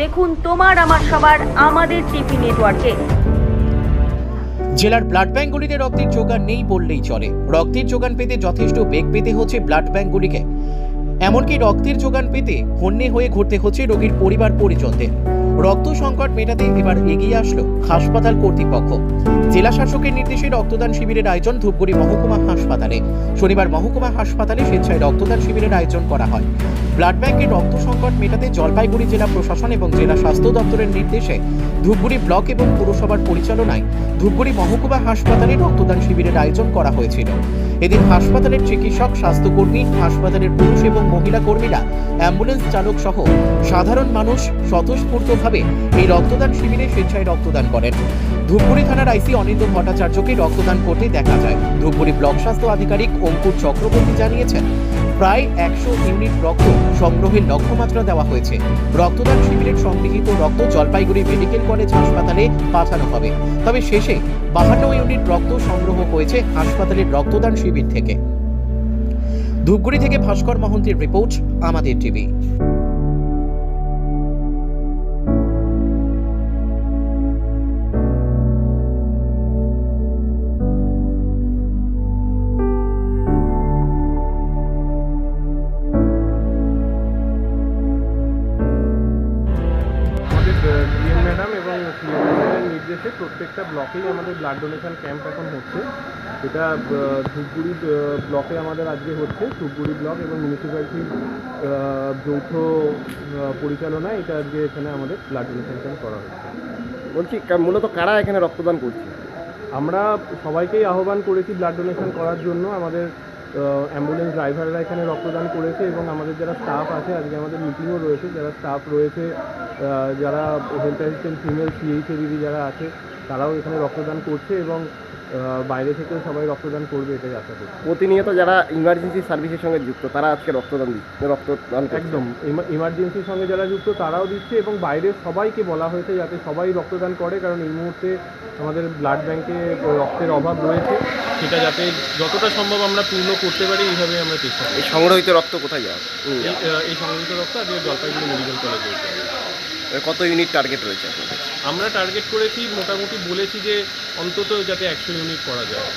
দেখুন তোমার, আমার সবার, আমাদের টিভি নেটওয়ার্কে জেলার ব্লাড ব্যাঙ্কগুলিতে রক্তের যোগান নেই বললেই চলে। রক্তের যোগান পেতে যথেষ্ট বেগ পেতে হচ্ছে ব্লাড ব্যাঙ্কগুলিকে। এমনকি রক্তের যোগান পেতে হন্যে হয়ে ঘুরতে হচ্ছে রোগীর পরিবার পরিজনদের রক্ত সংকট মেটাতে এবার এগিয়ে আসলো হাসপাতাল কর্তৃপক্ষ। জেলা শাসকের নির্দেশে রক্তদান শিবিরের আয়োজন ধূপগুড়ি মহকুমা হাসপাতালে। শনিবার মহকুমা হাসপাতালে স্বেচ্ছায় রক্তদান শিবিরের আয়োজন করা হয়। ব্লাড ব্যাংকের রক্ত সংকট মেটাতে জলপাইগুড়ি জেলা প্রশাসন এবং জেলা স্বাস্থ্য দপ্তরের নির্দেশে ধূপগুড়ি ব্লক এবং পুরসভার পরিচালনায় ধূপগুড়ি মহকুমা হাসপাতালে রক্তদান শিবিরের আয়োজন করা হয়েছিল। এদিন হাসপাতালের চিকিৎসক, স্বাস্থ্যকর্মী, হাসপাতালের পুরুষ এবং মহিলা কর্মীরা, অ্যাম্বুলেন্স চালক সহ সাধারণ মানুষ স্বতঃস্ফূর্তভাবে এই রক্তদান শিবিরে স্বেচ্ছায় রক্তদান করেন। ধূপগুড়ি থানার আইসি অনিন্দ ভট্টাচার্যকে রক্তদান করতে দেখা যায়। ধূপগুড়ি ব্লক স্বাস্থ্য আধিকারিক অঙ্কুর চক্রবর্তী জানিয়েছেন প্রায় একশো ইউনিট রক্ত সংগ্রহের লক্ষ্যমাত্রা দেওয়া হয়েছে। রক্তদান শিবিরের সংগৃহীত রক্ত জলপাইগুড়ি মেডিকেল কলেজ হাসপাতালে পাঠানো হবে। তবে শেষে বাহান্ন ইউনিট রক্ত সংগ্রহ হয়েছে হাসপাতালের রক্তদান শিবির থেকে। ধূপগুড়ি থেকে ভাস্কর মহন্তের রিপোর্ট, আমাদের টিভি। ডিএম ম্যাডাম এবং সিএম ম্যাডামের নির্দেশে প্রত্যেকটা ব্লকেই আমাদের ব্লাড ডোনেশন ক্যাম্প এখন হচ্ছে। এটা ধূপগুড়ি ব্লকে আমাদের আজকে হচ্ছে। ধূপগুড়ি ব্লক এবং মিউনিসিপ্যালিটির যৌথ পরিচালনায় এটা আজকে এখানে আমাদের ব্লাড ডোনেশন ক্যাম্প করা হচ্ছে। বলছি মূলত কারা এখানে রক্তদান করছে? আমরা সবাইকেই আহ্বান করেছি ব্লাড ডোনেশন করার জন্য। আমাদের অ্যাম্বুলেন্স ড্রাইভাররা এখানে রক্তদান করেছে এবং আমাদের যারা স্টাফ আছে, আজকে আমাদের মিটিংও রয়েছে, যারা স্টাফ রয়েছে যারা হেলথ অ্যাসিস্ট্যান্ট ফিমেল সিএইচএ দিদি যারা আছে, তারাও এখানে রক্তদান করছে এবং বাইরে থেকেও সবাই রক্তদান করবে এটাই আশা করছি। প্রতিনিয়ত যারা ইমার্জেন্সি সার্ভিসের সঙ্গে যুক্ত তারা আজকে রক্তদান দিচ্ছে রক্তদান একদম ইমার্জেন্সির সঙ্গে যারা যুক্ত তারাও দিচ্ছে এবং বাইরের সবাইকে বলা হয়েছে যাতে সবাই রক্তদান করে কারণ এই মুহূর্তে আমাদের ব্লাড ব্যাংকে রক্তের অভাব রয়েছে। সেটা যাতে যতটা সম্ভব আমরা পূর্ণ করতে পারি এইভাবে আমরা চেষ্টা করি এই সংগ্রহিত রক্ত কোথায় যাবে এই, সংগঠিত রক্ত আজকে জলপাইগুড়ি মেডিকেল কলেজে। কত ইউনিট টার্গেট রয়েছে আমরা টার্গেট করেছি, মোটামুটি বলেছি যে অন্তত যাতে একশো ইউনিট করা যায়।